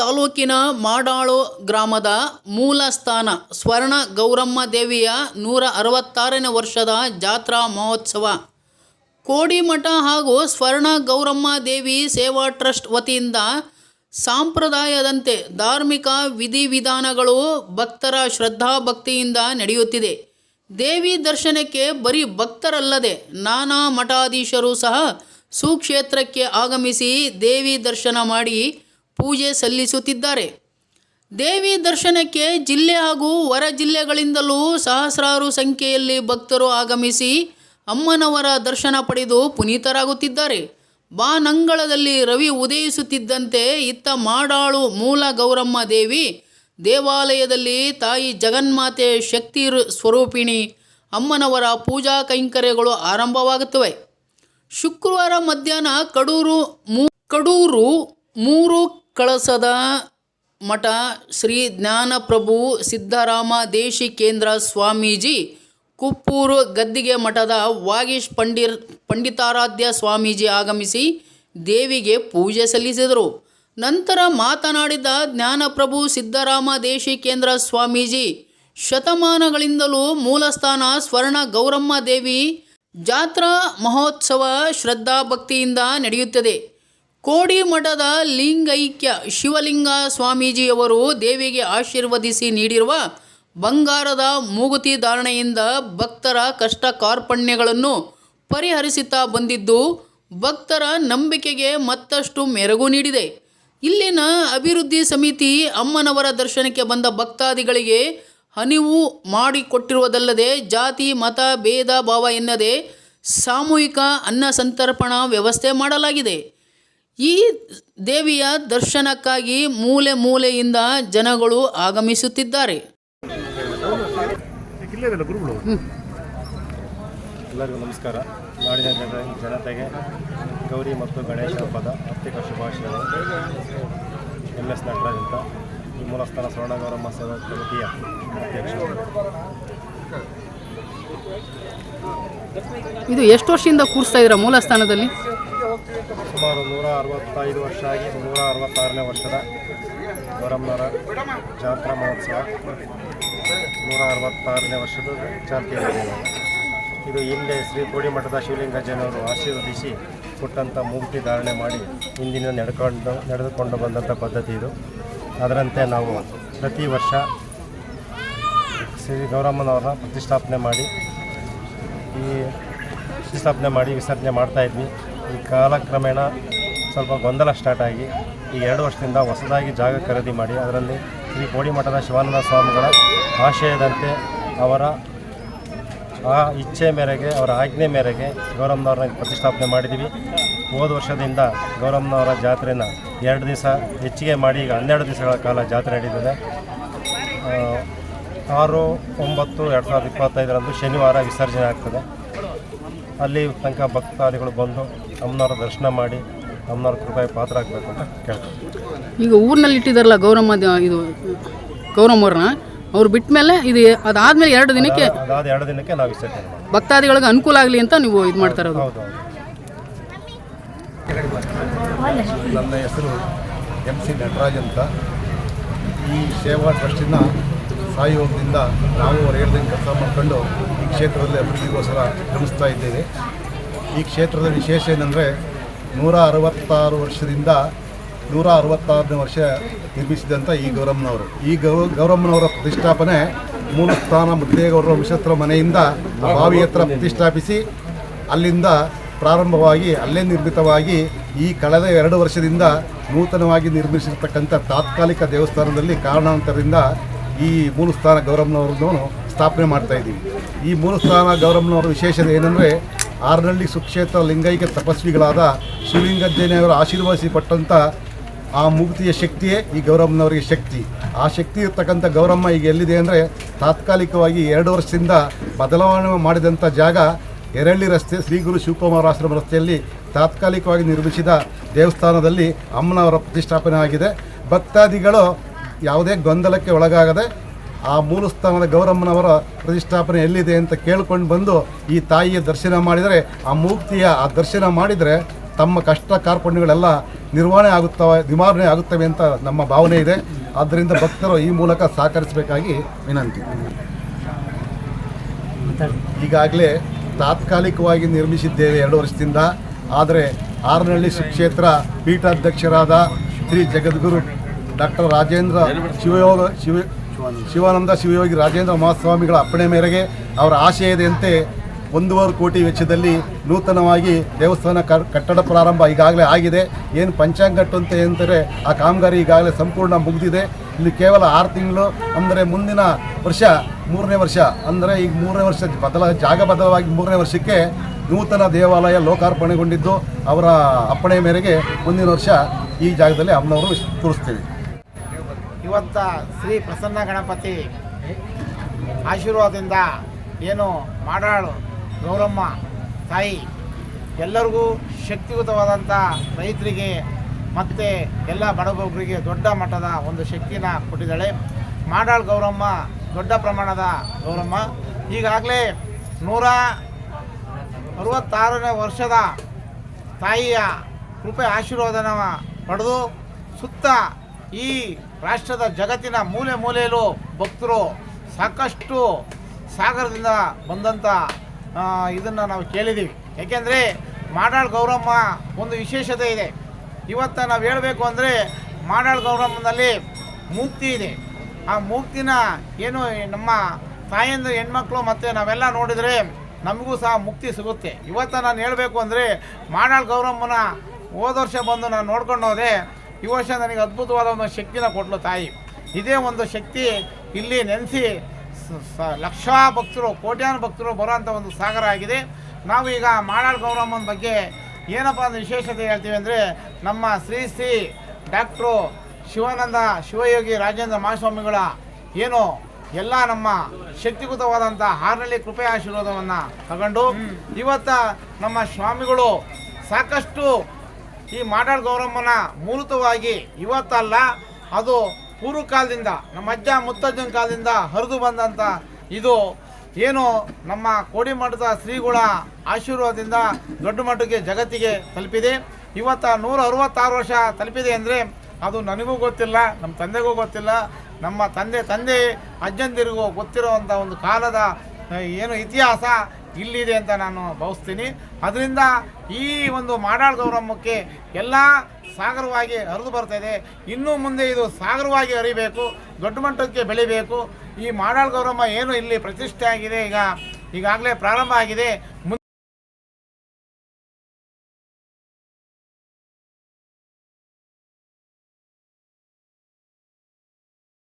ತಾಲೂಕಿನ ಮಾಡಾಳು ಗ್ರಾಮದ ಮೂಲ ಸ್ಥಾನ ಸ್ವರ್ಣ ಗೌರಮ್ಮ ದೇವಿಯ ನೂರ ಅರವತ್ತಾರನೇ ವರ್ಷದ ಜಾತ್ರಾ ಮಹೋತ್ಸವ. ಕೋಡಿಮಠ ಹಾಗೂ ಸ್ವರ್ಣ ಗೌರಮ್ಮ ದೇವಿ ಸೇವಾ ಟ್ರಸ್ಟ್ ವತಿಯಿಂದ ಸಾಂಪ್ರದಾಯದಂತೆ ಧಾರ್ಮಿಕ ವಿಧಿವಿಧಾನಗಳು ಭಕ್ತರ ಶ್ರದ್ಧಾ ಭಕ್ತಿಯಿಂದ ನಡೆಯುತ್ತಿದೆ. ದೇವಿ ದರ್ಶನಕ್ಕೆ ಬರೀ ಭಕ್ತರಲ್ಲದೆ ನಾನಾ ಮಠಾಧೀಶರು ಸಹ ಸುಕ್ಷೇತ್ರಕ್ಕೆ ಆಗಮಿಸಿ ದೇವಿ ದರ್ಶನ ಮಾಡಿ ಪೂಜೆ ಸಲ್ಲಿಸುತ್ತಿದ್ದಾರೆ. ದೇವಿ ದರ್ಶನಕ್ಕೆ ಜಿಲ್ಲೆ ಹಾಗೂ ಹೊರ ಜಿಲ್ಲೆಗಳಿಂದಲೂ ಸಹಸ್ರಾರು ಸಂಖ್ಯೆಯಲ್ಲಿ ಭಕ್ತರು ಆಗಮಿಸಿ ಅಮ್ಮನವರ ದರ್ಶನ ಪಡೆದು ಪುನೀತರಾಗುತ್ತಿದ್ದಾರೆ. ಬಾನಂಗಳದಲ್ಲಿ ರವಿ ಉದಯಿಸುತ್ತಿದ್ದಂತೆ ಇತ್ತ ಮಾಡಾಳು ಮೂಲ ಗೌರಮ್ಮ ದೇವಿ, ದೇವಾಲಯದಲ್ಲಿ ತಾಯಿ ಜಗನ್ಮಾತೆ ಶಕ್ತಿ ಸ್ವರೂಪಿಣಿ, ಅಮ್ಮನವರ ಪೂಜಾ ಕೈಂಕರ್ಯಗಳು ಆರಂಭವಾಗುತ್ತವೆ. ಶುಕ್ರವಾರ ಮಧ್ಯಾಹ್ನ ಕಡೂರು ಮೂ, ಕಡೂರು ಮೂರು ಕಳಸದ ಮಠ ಶ್ರೀ ಜ್ಞಾನಪ್ರಭು ಸಿದ್ದರಾಮ ದೇಶಿಕೇಂದ್ರ ಸ್ವಾಮೀಜಿ, ಕುಪ್ಪೂರು ಗದ್ದಿಗೆ ಮಠದ ವಾಗೀಶ್ ಪಂಡಿರ್ ಪಂಡಿತಾರಾಧ್ಯ ಸ್ವಾಮೀಜಿ ಆಗಮಿಸಿ ದೇವಿಗೆ ಪೂಜೆ ಸಲ್ಲಿಸಿದರು. ನಂತರ ಮಾತನಾಡಿದ ಜ್ಞಾನಪ್ರಭು ಸಿದ್ದರಾಮ ದೇಶಿಕೇಂದ್ರ ಸ್ವಾಮೀಜಿ, ಶತಮಾನಗಳಿಂದಲೂ ಮೂಲಸ್ಥಾನ ಸ್ವರ್ಣ ಗೌರಮ್ಮ ದೇವಿ ಜಾತ್ರಾ ಮಹೋತ್ಸವ ಶ್ರದ್ಧಾಭಕ್ತಿಯಿಂದ ನಡೆಯುತ್ತದೆ. ಕೋಡಿ ಮಠದ ಲಿಂಗೈಕ್ಯ ಶಿವಲಿಂಗ ಸ್ವಾಮೀಜಿಯವರು ದೇವಿಗೆ ಆಶೀರ್ವದಿಸಿ ನೀಡಿರುವ ಬಂಗಾರದ ಮೂಗುತಿ ಧಾರಣೆಯಿಂದ ಭಕ್ತರ ಕಷ್ಟ ಕಾರ್ಪಣ್ಯಗಳನ್ನು ಪರಿಹರಿಸುತ್ತಾ ಬಂದಿದ್ದು ಭಕ್ತರ ನಂಬಿಕೆಗೆ ಮತ್ತಷ್ಟು ಮೆರಗು ನೀಡಿದೆ. ಇಲ್ಲಿನ ಅಭಿವೃದ್ಧಿ ಸಮಿತಿ ಅಮ್ಮನವರ ದರ್ಶನಕ್ಕೆ ಬಂದ ಭಕ್ತಾದಿಗಳಿಗೆ ಹನಿವು ಮಾಡಿಕೊಟ್ಟಿರುವುದಲ್ಲದೆ ಜಾತಿ, ಮತ, ಭೇದ, ಭಾವ ಎನ್ನದೆ ಸಾಮೂಹಿಕ ಅನ್ನ ಸಂತರ್ಪಣಾ ವ್ಯವಸ್ಥೆ ಮಾಡಲಾಗಿದೆ. ಈ ದೇವಿಯ ದರ್ಶನಕ್ಕಾಗಿ ಮೂಲೆ ಮೂಲೆಯಿಂದ ಜನಗಳು ಆಗಮಿಸುತ್ತಿದ್ದಾರೆ. ಎಲ್ಲರಿಗೂ ನಮಸ್ಕಾರ. ನಾಡಿನ ಜನ ಜನತೆಗೆ ಗೌರಿ ಮತ್ತು ಗಣೇಶ ಹಬ್ಬದ ಆರ್ಥಿಕ ಶುಭಾಶಯಗಳು. ಎಂ ಎಸ್ ನಟರಾಜ್ ಅಂತ. ಈ ಮೂಲಸ್ಥಾನ ಸ್ವರ್ಣಗೌರಮ್ಮ ಸೇವಾ ಸಮಿತಿಯ ಅಧ್ಯಕ್ಷ. ಇದು ಎಷ್ಟು ವರ್ಷದಿಂದ ಕೂರಿಸ್ತಾ ಇದ್ದೀರಾ ಮೂಲ ಸ್ಥಾನದಲ್ಲಿ ಸುಮಾರು ನೂರ ಅರವತ್ತೈದು ವರ್ಷ ಆಗಿ ನೂರ ಅರವತ್ತಾರನೇ ವರ್ಷದ ಗೌರಮ್ಮನವರ ಜಾತ್ರಾ ಮಹೋತ್ಸವ ನೂರ ಅರವತ್ತಾರನೇ ವರ್ಷದ ಚಾಲ್ತಿಯಲ್ಲಿದೆ ಇದು ಹಿಂದೆ ಶ್ರೀ ಕೋಡಿಮಠದ ಶಿವಲಿಂಗಜ್ಜನವರು ಆಶೀರ್ವದಿಸಿ ಕೊಟ್ಟಂಥ ಮೂರ್ತಿ ಧಾರಣೆ ಮಾಡಿ ಹಿಂದಿನ ನಡ್ಕೊಂಡು, ನಡೆದುಕೊಂಡು ಬಂದಂಥ ಪದ್ಧತಿ ಇದು. ಅದರಂತೆ ನಾವು ಪ್ರತಿ ವರ್ಷ ಶ್ರೀ ಗೌರಮ್ಮನವರ ಪ್ರತಿಷ್ಠಾಪನೆ ಮಾಡಿ ಈ ಪ್ರತಿಷ್ಠಾಪನೆ ಮಾಡಿ ವಿಸರ್ಜನೆ ಮಾಡ್ತಾ ಇದ್ವಿ. ಈ ಕಾಲಕ್ರಮೇಣ ಸ್ವಲ್ಪ ಗೊಂದಲ ಸ್ಟಾರ್ಟ್ ಆಗಿ ಈ ಎರಡು ವರ್ಷದಿಂದ ಹೊಸದಾಗಿ ಜಾಗ ಖರೀದಿ ಮಾಡಿ, ಅದರಲ್ಲಿ ಶ್ರೀ ಕೋಡಿಮಠದ ಶಿವಾನಂದ ಸ್ವಾಮಿಗಳ ಆಶಯದಂತೆ ಅವರ ಆ ಇಚ್ಛೆ ಮೇರೆಗೆ, ಅವರ ಆಜ್ಞೆ ಮೇರೆಗೆ ಗೌರಮ್ಮನವ್ರನ್ನ ಪ್ರತಿಷ್ಠಾಪನೆ ಮಾಡಿದ್ದೀವಿ. ಹೋದ ವರ್ಷದಿಂದ ಗೌರಮ್ಮನವರ ಜಾತ್ರೆನ ಎರಡು ದಿವಸ ಹೆಚ್ಚಿಗೆ ಮಾಡಿ, ಈಗ ಹನ್ನೆರಡು ದಿವಸಗಳ ಕಾಲ ಜಾತ್ರೆ ನಡೀತದೆ. ಆರು ಒಂಬತ್ತು ಎರಡು ಸಾವಿರದ ಇಪ್ಪತ್ತೈದರಂದು ಶನಿವಾರ ವಿಸರ್ಜನೆ ಆಗ್ತದೆ. ಅಲ್ಲಿ ತನಕ ಭಕ್ತಾದಿಗಳು ಬಂದು ಅಮ್ಮನವರ ದರ್ಶನ ಮಾಡಿ ಅಮ್ಮನವ್ರ ಕೃಪೆ ಪಾತ್ರ ಆಗಬೇಕು ಅಂತ ಕೇಳ್ತಾರೆ. ಈಗ ಊರಿನಲ್ಲಿ ಇಟ್ಟಿದ್ದಾರಲ್ಲ ಗೌರಮ್ಮ ಇದು ಗೌರಮ್ಮವ್ರನ್ನ ಅವ್ರು ಬಿಟ್ಟ ಮೇಲೆ ಇದು ಅದಾದ್ಮೇಲೆ ಎರಡು ದಿನಕ್ಕೆ ಅದಾದ ಎರಡು ದಿನಕ್ಕೆ ನಾವು ವಿಸರ್ಜನೆ ಭಕ್ತಾದಿಗಳಿಗೆ ಅನುಕೂಲ ಆಗಲಿ ಅಂತ ನೀವು ಇದು ಮಾಡ್ತಾರೆ ಇರೋದು? ಹೌದು ನನ್ನ ಹೆಸರು ಎಂ ಸಿ ನಟರಾಜ್ ಅಂತ. ಈ ಸೇವಾ ಟ್ರಸ್ಟಿನ ಸಹಯೋಗದಿಂದ ನಾವು ಅವ್ರು ಹೇಳ್ದಂಗೆ ಕೆಲಸ ಮಾಡ್ಕೊಂಡು ಈ ಕ್ಷೇತ್ರದಲ್ಲಿ ಅಭಿವೃದ್ಧಿಗೋಸ್ಕರ ಗಮನಿಸ್ತಾ ಇದ್ದೇವೆ. ಈ ಕ್ಷೇತ್ರದ ವಿಶೇಷ ಏನಂದರೆ ನೂರ ಅರವತ್ತಾರು ವರ್ಷದಿಂದ ನೂರ ಅರವತ್ತಾರನೇ ವರ್ಷ ನಿರ್ಮಿಸಿದಂಥ ಈ ಗೌರಮ್ಮನವರು. ಈ ಗೌ, ಗೌರಮ್ಮನವರ ಪ್ರತಿಷ್ಠಾಪನೆ ಮೂಲ ಸ್ಥಾನ ಮುದ್ದೇಗೌಡರ ವಂಶಸ್ಥರ ಮನೆಯಿಂದ ಬಾವಿ ಹತ್ರ ಪ್ರತಿಷ್ಠಾಪಿಸಿ ಅಲ್ಲಿಂದ ಪ್ರಾರಂಭವಾಗಿ ಅಲ್ಲೇ ನಿರ್ಮಿತವಾಗಿ ಈ ಕಳೆದ ಎರಡು ವರ್ಷದಿಂದ ನೂತನವಾಗಿ ನಿರ್ಮಿಸಿರ್ತಕ್ಕಂಥ ತಾತ್ಕಾಲಿಕ ದೇವಸ್ಥಾನದಲ್ಲಿ ಕಾರಣಾಂತರದಿಂದ ಈ ಮೂಲಸ್ಥಾನ ಗೌರಮ್ಮನವ್ರದ್ದು ಸ್ಥಾಪನೆ ಮಾಡ್ತಾ ಇದ್ದೀವಿ. ಈ ಮೂಲಸ್ಥಾನ ಗೌರಮ್ಮನವರ ವಿಶೇಷತೆ ಏನಂದರೆ ಆರ್ನಳ್ಳಿ ಸುಕ್ಷೇತ್ರ ಲಿಂಗೈಕ್ಯ ತಪಸ್ವಿಗಳಾದ ಶಿವಲಿಂಗಜ್ಜನೆಯವರ ಆಶೀರ್ವದಿಸಿ ಪಟ್ಟಂಥ ಆ ಮುಕ್ತಿಯ ಶಕ್ತಿಯೇ ಈ ಗೌರಮ್ಮನವರಿಗೆ ಶಕ್ತಿ. ಆ ಶಕ್ತಿ ಇರ್ತಕ್ಕಂಥ ಗೌರಮ್ಮ ಈಗ ಎಲ್ಲಿದೆ ಅಂದರೆ ತಾತ್ಕಾಲಿಕವಾಗಿ ಎರಡು ವರ್ಷದಿಂದ ಬದಲಾವಣೆ ಮಾಡಿದಂಥ ಜಾಗ ಎರಳ್ಳಿ ರಸ್ತೆ ಶ್ರೀಗುರು ಶಿವಕುಮಾರ ಆಶ್ರಮ ರಸ್ತೆಯಲ್ಲಿ ತಾತ್ಕಾಲಿಕವಾಗಿ ನಿರ್ಮಿಸಿದ ದೇವಸ್ಥಾನದಲ್ಲಿ ಅಮ್ಮನವರ ಪ್ರತಿಷ್ಠಾಪನೆ ಆಗಿದೆ. ಭಕ್ತಾದಿಗಳು ಯಾವುದೇ ಗೊಂದಲಕ್ಕೆ ಒಳಗಾಗದೆ ಆ ಮೂಲಸ್ಥಾನದ ಗೌರಮ್ಮನವರ ಪ್ರತಿಷ್ಠಾಪನೆ ಎಲ್ಲಿದೆ ಅಂತ ಕೇಳ್ಕೊಂಡು ಬಂದು ಈ ತಾಯಿಯ ದರ್ಶನ ಮಾಡಿದರೆ, ಆ ಮೂರ್ತಿಯ ಆ ದರ್ಶನ ಮಾಡಿದರೆ ತಮ್ಮ ಕಷ್ಟ ಕಾರ್ಪಣ್ಯಗಳೆಲ್ಲ ನಿರ್ವಹಣೆ ಆಗುತ್ತವೆ, ನಿವಾರಣೆ ಆಗುತ್ತವೆ ಅಂತ ನಮ್ಮ ಭಾವನೆ ಇದೆ. ಆದ್ದರಿಂದ ಭಕ್ತರು ಈ ಮೂಲಕ ಸಹಕರಿಸಬೇಕಾಗಿ ವಿನಂತಿ. ಈಗಾಗಲೇ ತಾತ್ಕಾಲಿಕವಾಗಿ ನಿರ್ಮಿಸಿದ್ದೇವೆ ಎರಡು ವರ್ಷದಿಂದ. ಆದರೆ ಆರನಹಳ್ಳಿ ಕ್ಷೇತ್ರ ಪೀಠಾಧ್ಯಕ್ಷರಾದ ಶ್ರೀ ಜಗದ್ಗುರು ಡಾಕ್ಟರ್ ರಾಜೇಂದ್ರ ಶಿವಯೋಗ ಶಿವ ಶಿವಾನಂದ ಶಿವಯೋಗಿ ರಾಜೇಂದ್ರ ಮಹಾಸ್ವಾಮಿಗಳ ಅಪ್ಪಣೆ ಮೇರೆಗೆ ಅವರ ಆಶಯದಂತೆ ಒಂದೂವರೆ ಕೋಟಿ ವೆಚ್ಚದಲ್ಲಿ ನೂತನವಾಗಿ ದೇವಸ್ಥಾನ ಕಟ್ಟಡ ಪ್ರಾರಂಭ ಈಗಾಗಲೇ ಆಗಿದೆ. ಏನು ಪಂಚಾಂಗಟ್ಟು ಅಂತ ಅಂತಾರೆ ಆ ಕಾಮಗಾರಿ ಈಗಾಗಲೇ ಸಂಪೂರ್ಣ ಮುಗಿದಿದೆ. ಇಲ್ಲಿ ಕೇವಲ ಆರು ತಿಂಗಳು, ಅಂದರೆ ಮುಂದಿನ ವರ್ಷ ಮೂರನೇ ವರ್ಷ, ಅಂದರೆ ಈಗ ಮೂರನೇ ವರ್ಷ ಬದಲ, ಜಾಗ ಬದಲಾಗಿ ಮೂರನೇ ವರ್ಷಕ್ಕೆ ನೂತನ ದೇವಾಲಯ ಲೋಕಾರ್ಪಣೆಗೊಂಡಿದ್ದು ಅವರ ಅಪ್ಪಣೆ ಮೇರೆಗೆ ಮುಂದಿನ ವರ್ಷ ಈ ಜಾಗದಲ್ಲಿ ಅಮ್ಮನವರು ತೋರಿಸ್ತೀವಿ. ಇವತ್ತ ಶ್ರೀ ಪ್ರಸನ್ನ ಗಣಪತಿ ಆಶೀರ್ವಾದದಿಂದ ಏನು ಮಾಡಾಳು ಗೌರಮ್ಮ ತಾಯಿ, ಎಲ್ಲರಿಗೂ ಶಕ್ತಿಯುತವಾದಂಥ ರೈತರಿಗೆ ಮತ್ತು ಎಲ್ಲ ಬಡಬೊಬ್ಬರಿಗೆ ದೊಡ್ಡ ಮಟ್ಟದ ಒಂದು ಶಕ್ತಿನ ಕೊಟ್ಟಿದ್ದಾಳೆ. ಮಾಡಾಳು ಗೌರಮ್ಮ ದೊಡ್ಡ ಪ್ರಮಾಣದ ಗೌರಮ್ಮ. ಈಗಾಗಲೇ ನೂರ ಅರವತ್ತಾರನೇ ವರ್ಷದ ತಾಯಿಯ ಕೃಪೆ ಆಶೀರ್ವಾದನ ಪಡೆದು ಸುತ್ತ ಈ ರಾಷ್ಟ್ರದ ಜಗತ್ತಿನ ಮೂಲೆ ಮೂಲೆಯಲ್ಲೂ ಭಕ್ತರು ಸಾಕಷ್ಟು ಸಾಗರದಿಂದ ಬಂದಂಥ ಇದನ್ನು ನಾವು ಕೇಳಿದ್ದೀವಿ ಏಕೆಂದರೆ ಮಾಡಾಳ್ ಗೌರಮ್ಮ ಒಂದು ವಿಶೇಷತೆ ಇದೆ. ಇವತ್ತು ನಾವು ಹೇಳಬೇಕು ಅಂದರೆ ಮಾಡಾಳ್ ಗೌರಮ್ಮನಲ್ಲಿ ಮೂಕ್ತಿ ಇದೆ. ಆ ಮೂರ್ತಿನ ಏನು ನಮ್ಮ ತಾಯಂದು ಹೆಣ್ಮಕ್ಳು ಮತ್ತು ನಾವೆಲ್ಲ ನೋಡಿದರೆ ನಮಗೂ ಸಹ ಮುಕ್ತಿ ಸಿಗುತ್ತೆ. ಇವತ್ತು ನಾನು ಹೇಳಬೇಕು ಅಂದರೆ ಮಾಡಾಳ್ ಗೌರಮ್ಮನ ಹೋದ ವರ್ಷ ಬಂದು ನಾನು ನೋಡ್ಕೊಂಡು ಹೋದೆ ಈ ವರ್ಷ ನನಗೆ ಅದ್ಭುತವಾದ ಒಂದು ಶಕ್ತಿನ ಕೊಟ್ಟಲು ತಾಯಿ. ಇದೇ ಒಂದು ಶಕ್ತಿ ಇಲ್ಲಿ ನೆನೆಸಿ ಲಕ್ಷ ಭಕ್ತರು ಕೋಟ್ಯಾನ ಭಕ್ತರು ಬರುವಂಥ ಒಂದು ಸಾಗರ ಆಗಿದೆ. ನಾವು ಈಗ ಮಾಡಾಳ್ ಗೌರಮ್ಮನ ಬಗ್ಗೆ ಏನಪ್ಪ ಅಂದ್ರೆ ವಿಶೇಷತೆ ಹೇಳ್ತೀವಿ ಅಂದರೆ ನಮ್ಮ ಶ್ರೀ ಶ್ರೀ ಡಾಕ್ಟ್ರು ಶಿವಾನಂದ ಶಿವಯೋಗಿ ರಾಜೇಂದ್ರ ಮಹಾಸ್ವಾಮಿಗಳ ಏನು ಎಲ್ಲ ನಮ್ಮ ಶಕ್ತಿಯುತವಾದಂಥ ಹಾರ್ನಳ್ಳಿ ಕೃಪೆ ಆಶೀರ್ವಾದವನ್ನು ತಗೊಂಡು ಇವತ್ತ ನಮ್ಮ ಸ್ವಾಮಿಗಳು ಸಾಕಷ್ಟು ಈ ಮಾಡಾಳ್ ಗೌರಮ್ಮನ ಮೂಲತವಾಗಿ ಇವತ್ತಲ್ಲ, ಅದು ಪೂರ್ವ ಕಾಲದಿಂದ, ನಮ್ಮ ಅಜ್ಜ ಮುತ್ತಜ್ಜನ ಕಾಲದಿಂದ ಹರಿದು ಬಂದಂಥ ಇದು ಏನು ನಮ್ಮ ಕೋಡಿಮಠದ ಶ್ರೀಗಳ ಆಶೀರ್ವಾದದಿಂದ ದೊಡ್ಡ ಮಟ್ಟಕ್ಕೆ ಜಗತ್ತಿಗೆ ತಲುಪಿದೆ. ಇವತ್ತ ನೂರ ಅರವತ್ತಾರು ವರ್ಷ ತಲುಪಿದೆ ಅಂದರೆ ಅದು ನನಗೂ ಗೊತ್ತಿಲ್ಲ, ನಮ್ಮ ತಂದೆಗೂ ಗೊತ್ತಿಲ್ಲ. ನಮ್ಮ ತಂದೆ ತಂದೆ ಅಜ್ಜಂದಿರಿಗೂ ಗೊತ್ತಿರುವಂಥ ಒಂದು ಕಾಲದ, ಏನು ಇತಿಹಾಸ ಇಲ್ಲಿದೆ ಅಂತ ನಾನು ಭಾವಿಸ್ತೀನಿ. ಅದರಿಂದ ಈ ಒಂದು ಮಾಡಾಳ್ ಗೌರಮ್ಮಕ್ಕೆ ಎಲ್ಲ ಸಾಗರವಾಗಿ ಹರಿದು ಬರ್ತಾ ಇದೆ. ಇನ್ನು ಮುಂದೆ ಇದು ಸಾಗರವಾಗಿ ಹರಿಬೇಕು, ದೊಡ್ಡ ಮಟ್ಟಕ್ಕೆ ಬೆಳಿಬೇಕು. ಈ ಮಾಡಾಳ್ ಗೌರಮ್ಮ ಏನು ಇಲ್ಲಿ ಪ್ರತಿಷ್ಠೆ ಆಗಿದೆ, ಈಗ ಈಗಾಗಲೇ ಪ್ರಾರಂಭ ಆಗಿದೆ.